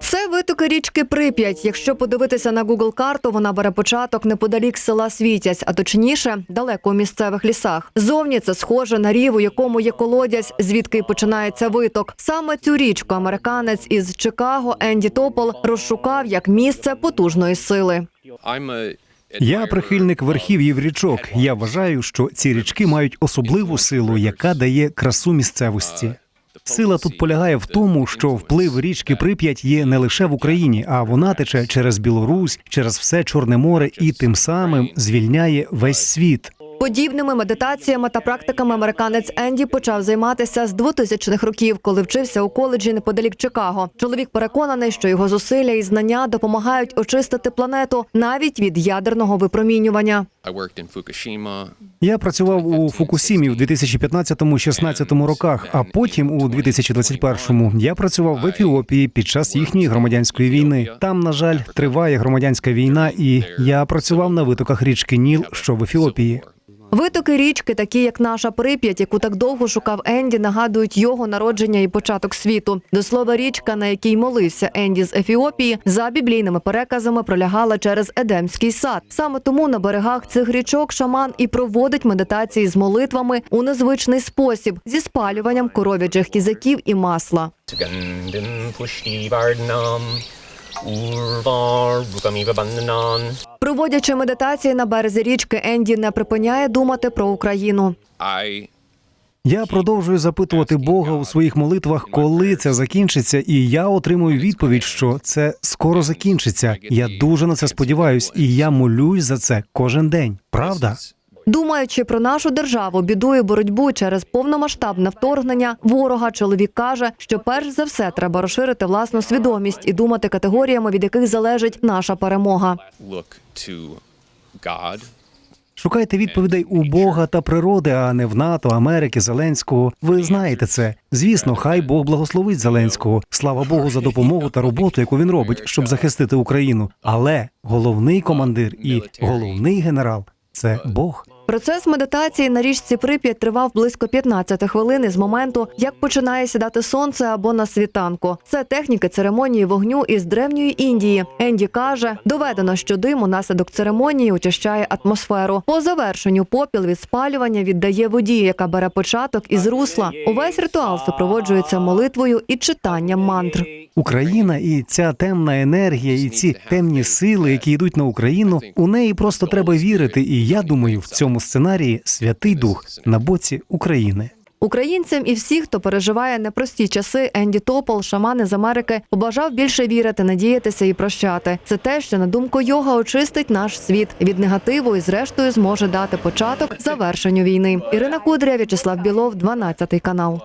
Це витоки річки Прип'ять. Якщо подивитися на Google карту, вона бере початок неподалік села Світязь, а точніше, далеко у місцевих лісах. Зовні це схоже на рів, у якому є колодязь, звідки й починається виток. Саме цю річку американець із Чикаго Енді Топол розшукав як місце потужної сили. Я прихильник верхів'їв річок. Я вважаю, що ці річки мають особливу силу, яка дає красу місцевості. Сила тут полягає в тому, що вплив річки Прип'ять є не лише в Україні, а вона тече через Білорусь, через все Чорне море і тим самим звільняє весь світ. Подібними медитаціями та практиками американець Енді почав займатися з 2000-х років, коли вчився у коледжі неподалік Чикаго. Чоловік переконаний, що його зусилля і знання допомагають очистити планету навіть від ядерного випромінювання. Я працював у Фукусімі в 2015-16 роках, а потім у 2021-му я працював в Ефіопії під час їхньої громадянської війни. Там, на жаль, триває громадянська війна, і я працював на витоках річки Ніл, що в Ефіопії. Витоки річки, такі як наша Прип'ять, яку так довго шукав Енді, нагадують його народження і початок світу. До слова, річка, на якій молився Енді з Ефіопії, за біблійними переказами пролягала через Едемський сад. Саме тому на берегах цих річок шаман і проводить медитації з молитвами у незвичний спосіб зі спалюванням коров'ячих кізаків і масла. Проводячи медитації на березі річки, Енді не припиняє думати про Україну. Я продовжую запитувати Бога у своїх молитвах, коли це закінчиться, і я отримую відповідь, що це скоро закінчиться. Я дуже на це сподіваюсь, і я молюсь за це кожен день. Правда? Думаючи про нашу державу, біду і боротьбу через повномасштабне вторгнення, ворога чоловік каже, що перш за все треба розширити власну свідомість і думати категоріями, від яких залежить наша перемога. Шукайте відповідей у Бога та природи, а не в НАТО, Америки, Зеленського. Ви знаєте це. Звісно, хай Бог благословить Зеленського. Слава Богу за допомогу та роботу, яку він робить, щоб захистити Україну. Але головний командир і головний генерал це Бог. Процес медитації на річці Прип'ять тривав близько 15 хвилин із моменту, як починає сідати сонце або на світанку. Це техніки церемонії вогню із древньої Індії. Енді каже, доведено, що дим унаслідок церемонії очищає атмосферу. По завершенню попіл від спалювання віддає воді, яка бере початок із русла. Увесь ритуал супроводжується молитвою і читанням мантр. Україна і ця темна енергія, і ці темні сили, які йдуть на Україну, у неї просто треба вірити. І я думаю, в цьому сценарії Святий Дух на боці України. Українцям і всі, хто переживає непрості часи, Енді Топол, шамани з Америки, побажав більше вірити, надіятися і прощати. Це те, що на думку йога очистить наш світ від негативу і, зрештою, зможе дати початок завершенню війни. Ірина Кудря, В'ячеслав Білов, 12 канал.